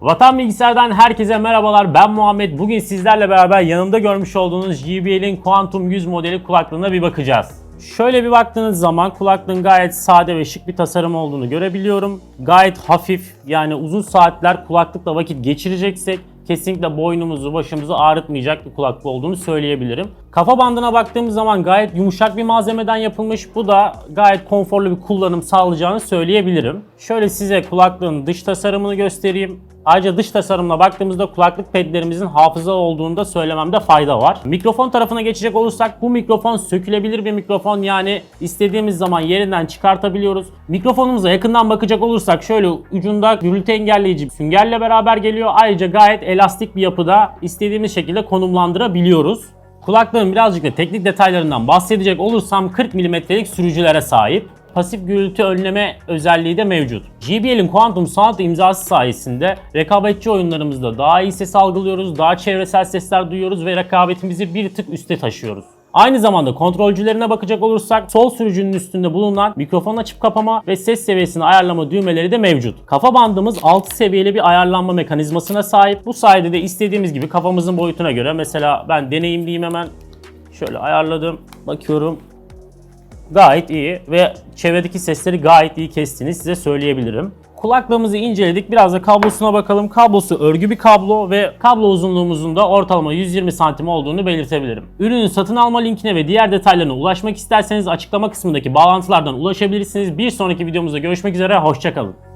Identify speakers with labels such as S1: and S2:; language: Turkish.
S1: Vatan Bilgisayar'dan herkese merhabalar. Ben Muhammed. Bugün sizlerle beraber yanımda görmüş olduğunuz JBL'in Quantum 100 modeli kulaklığına bir bakacağız. Şöyle bir baktığınız zaman kulaklığın gayet sade ve şık bir tasarım olduğunu görebiliyorum. Gayet hafif yani uzun saatler kulaklıkla vakit geçireceksek kesinlikle boynumuzu başımızı ağrıtmayacak bir kulaklık olduğunu söyleyebilirim. Kafa bandına baktığımız zaman gayet yumuşak bir malzemeden yapılmış. Bu da gayet konforlu bir kullanım sağlayacağını söyleyebilirim. Şöyle size kulaklığın dış tasarımını göstereyim. Ayrıca dış tasarımına baktığımızda kulaklık pedlerimizin hafıza olduğunu da söylememde fayda var. Mikrofon tarafına geçecek olursak bu mikrofon sökülebilir bir mikrofon yani istediğimiz zaman yerinden çıkartabiliyoruz. Mikrofonumuza yakından bakacak olursak şöyle ucunda gürültü engelleyici süngerle beraber geliyor. Ayrıca gayet elastik bir yapıda istediğimiz şekilde konumlandırabiliyoruz. Kulaklığın birazcık da teknik detaylarından bahsedecek olursam 40 mm'lik sürücülere sahip. Pasif gürültü önleme özelliği de mevcut. JBL'in Quantum Sound imzası sayesinde rekabetçi oyunlarımızda daha iyi ses algılıyoruz, daha çevresel sesler duyuyoruz ve rekabetimizi bir tık üste taşıyoruz. Aynı zamanda kontrolcülerine bakacak olursak sol sürücünün üstünde bulunan mikrofon açıp kapama ve ses seviyesini ayarlama düğmeleri de mevcut. Kafa bandımız 6 seviyeli bir ayarlanma mekanizmasına sahip. Bu sayede de istediğimiz gibi kafamızın boyutuna göre mesela ben deneyimliyim hemen şöyle ayarladım bakıyorum gayet iyi ve çevredeki sesleri gayet iyi kestiğini size söyleyebilirim. Kulaklığımızı inceledik. Biraz da kablosuna bakalım. Kablosu örgü bir kablo ve kablo uzunluğumuzun da ortalama 120 santim olduğunu belirtebilirim. Ürünün satın alma linkine ve diğer detaylarına ulaşmak isterseniz açıklama kısmındaki bağlantılardan ulaşabilirsiniz. Bir sonraki videomuzda görüşmek üzere. Hoşçakalın.